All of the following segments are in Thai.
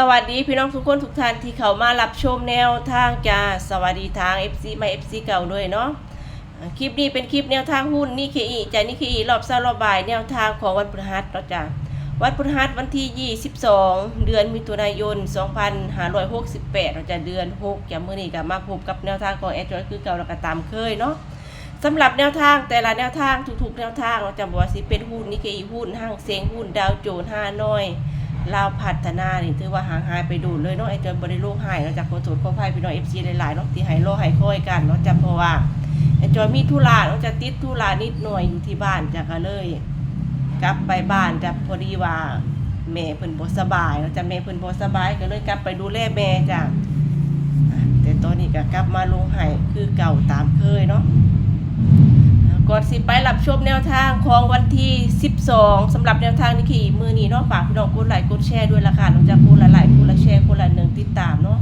สวัสดีพี่น้องทุกคนทุกท่านที่เขามารับชมแนวทางจ้าสวัสดีทาง FC มา FC เก่าด้วยเนาะคลิปนี้เป็นคลิปแนวทางหุ้นนี่เคอีจานี่เคอีรอบเช้ารอบบ่ายแนวทางของวันพฤหัสเนาจ้าวันพฤหัสวันที่ 22 เดือนมิถุนายน 2568 เราจะเดือน6จากมื้อนี้ก็มาพบกับแนวทางของแอดจอยคือเก่าแล้วก็ตามเคยเนาะสำหรับแนวทางแต่ละแนวทางทุกๆแนวทางเราจะบอกว่าสิเป็นหุ้นนิเคอีหุ้นห้างเซงหุ้นดาวโจนส์ห้าน้อย ลาวพัฒนานี่ถือว่าห่างหายไปดูเลยเนาะไอ้จอยบริโลกหายเราจากโคตรโคภัยพี่น้องเอฟซีหลายๆเนาะที่ให้โลให้ค่อยกันเนาะจะเพราะว่าไอ้จอยมีธุระเนาะจะติดธุระนิดหน่อยอยู่ที่บ้านจะก็เลย กลับไปบ้านจะพอดีว่าแม่เพิ่นบ่สบายเนาะจะแม่เพิ่นบ่สบายก็เลยกลับไปดูแลแม่จ้ะแต่ตอนนี้ก็กลับมาลงให้คือเก่าตามเคยเนาะ ก่อนสิไปรับชมแนวทางของวันที่ 12สำหรับแนวทางนี่ขี่มือนี้เนาะฝากพี่น้องกดไลค์กดแชร์ด้วยละค่ะน้องจะพูดละหลายพูดละแชร์คนละหนึ่งติดตามเนาะ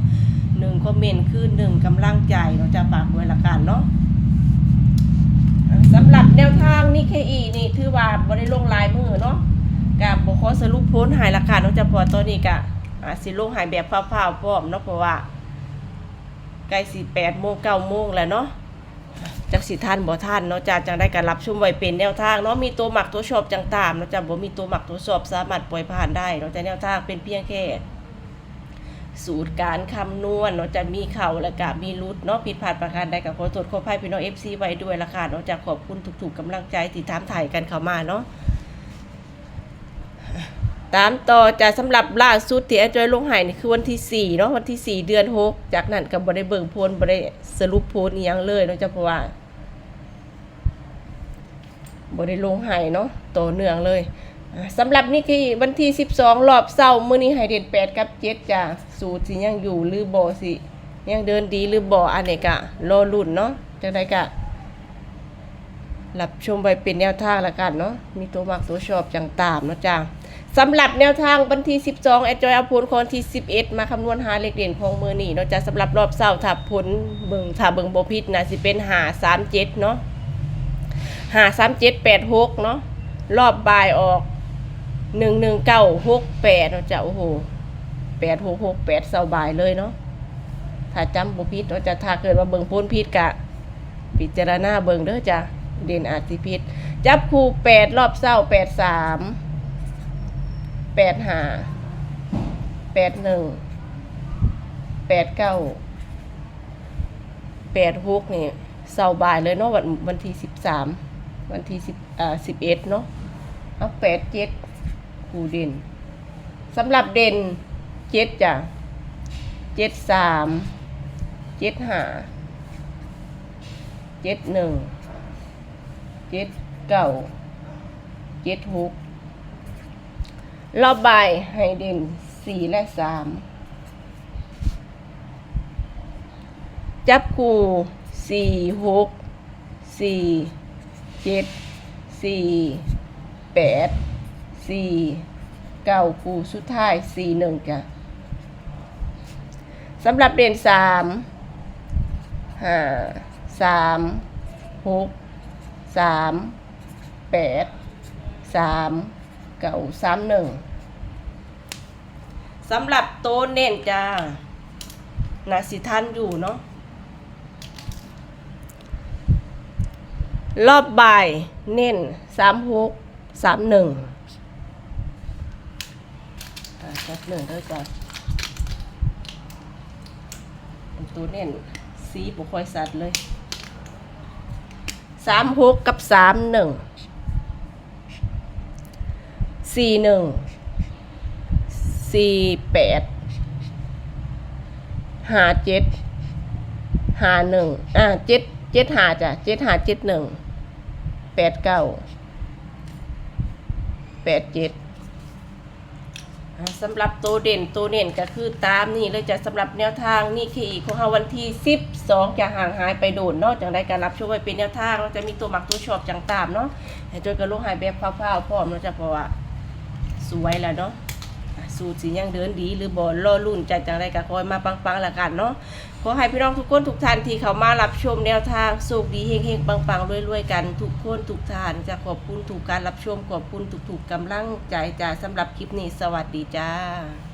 หนึ่งคอมเมนต์คือหนึ่งกำลังใจเราจะฝากด้วยละกันเนาะสำหรับแนวทางนี่เคอีนี่ถือว่าบริลงลายมือเนาะกับบขอสรุปพ้นหายละค่ะน้องจะพอตอนนี้กะสิลงหายแบบฟ้าๆพร้อมเนาะเพราะว่าใกล้สิแปดโมงเก้าโมงแล้วเนาะ จักสิท่านบ่ท่านเนาะจ้าจังได้การรับชมไว้เป็นแนวทางเนาะมีตัวหมักตัวชอบจังตามเนาะจ้าบ่มีตัวหมักตัวชอบสามารถปล่อยผ่านได้เนาะแต่แนวทางเป็นเพียงแค่สูตรการคำนวณเนาะจะมีเข่าและกะมีรุดเนาะผิดพลาดประการใดกับขอโทษขออภัยพี่น้อง FC ไว้ด้วยละค่ะเนาะจะขอบคุณทุกๆกำลังใจที่ถามถ่ายกันเข้ามาเนาะตามต่อจะสำหรับล่าสุดที่อาจอยลงหายนี่คือวันที่4เนาะวันที่ 4 เดือน 6 จากนั้นก็บ่ได้เบิ่งโพลบ่ได้สรุปโพลอีหยังเลยเนาะจ้ะเพราะว่า บริลงไห้เนาะโตวเนื่องเลยสำหรับนี่คือวันที่ 12 รอบเศร้ามื้อนี้ไฮเดน8กับ7จ้ะสูตรสิยังอยู่หรือบ่สิ ยังเดินดีหรือบ่อันนี้กะรอรุ่นเนาะจังไดกะรับชมไปเป็นแนวทางละกันเนาะมีตัวมักตัวชอบจังตามเนาะจ้ะสำหรับแนวทางวันที่ 12แอดจอยเอาผลของที่ 11 มาคำนวณหาเลขเด่นของมือนี้เนาะจ้ะสำหรับรอบเศร้าถ้าผลเบิ่งถ้าเบิ่งบ่ผิดนะสิเป็น5 3 7เนาะ หาสามเจ็ดแปดหกเนาะรอบบ่ายออกหนึ่งหนึ่งเก้าหกแปดเนาะจ้ะโอ้โหแปดหกหกแปดเสาบ่ายเลยเนาะถ้าจำบุพิษเนาะจะถ้าเกิดว่าเบิ่งพ้นพิษกะ พิจารณาเบิ่งเด้อจ้ะเด่นอาจสิพิษจับคู่แปดรอบเศร้าแปดสามแปดห้าแปดหนึ่งแปดเก้าแปดหกนี่เสาบ่ายเลยเนาะวันวันที่สิบสาม วันที่สิบอ่าสิบเอ็ดเนาะเอาแปดเจ็ดคูเด่นสำหรับเด่นเจ็ดจ้ะเจ็ดสามเจ็ดห้าเจ็ดหนึ่งเจ็ดเก้าเจ็ดหกรอบบ่ายให้เด่นสี่และสามจับคู่สี่หกสี่ เจ็ดสี่แปดสี่เก้าคู่สุดท้ายสี่หนึ่งจ้ะสำหรับเด่นสามห้าสามหกสามแปดสามเก้าสามหนึ่งสำหรับโตเน้นจ้านาสิท่านอยู่เนาะ รอบบ่ายเน้นสามหกสามหนึ่งจัดหนึ่งเท่ากันเป็นตัวเน้นสีบุคอยสัตว์เลยสามหกกับสามหนึ่งสี่หนึ่งสี่แปดห้าเจ็ดห้าหนึ่งอ่าเจ็ด เจ็ดหาจ้ะเจ็ดหาเจ็ดหนึ่งแปดเก้าแปดเจ็ดสำหรับตัวเด่นตัวเด่นก็คือตามนี่เลยจะสำหรับแนวทางนี่คือของเราวันที่สิบสองจะห่างหายไปโดนนอกจากได้การรับช่วยเป็นแนวทางเราจะมีตัวหมักตัวชอบจังตามเนาะให้จอยกระลูกหายแบบคร่าวๆพร้อมเนาจะเพราะว่าสวยแล้วเนาะ สูตรสียังเดินดี หรือบ่ลล่อรุ่นจจังไรก็คอยมาปังๆละกันเนาะขอให้พี่น้องทุกคนทุกท่านที่เขามารับชมแนวทางสุขดีเฮงๆปังๆรวยๆกันทุกคนทุกท่านจะขอบคุณถูกการรับชมขอบคุณทุกๆกำลังใจจ้าสำหรับคลิปนี้สวัสดีจ้า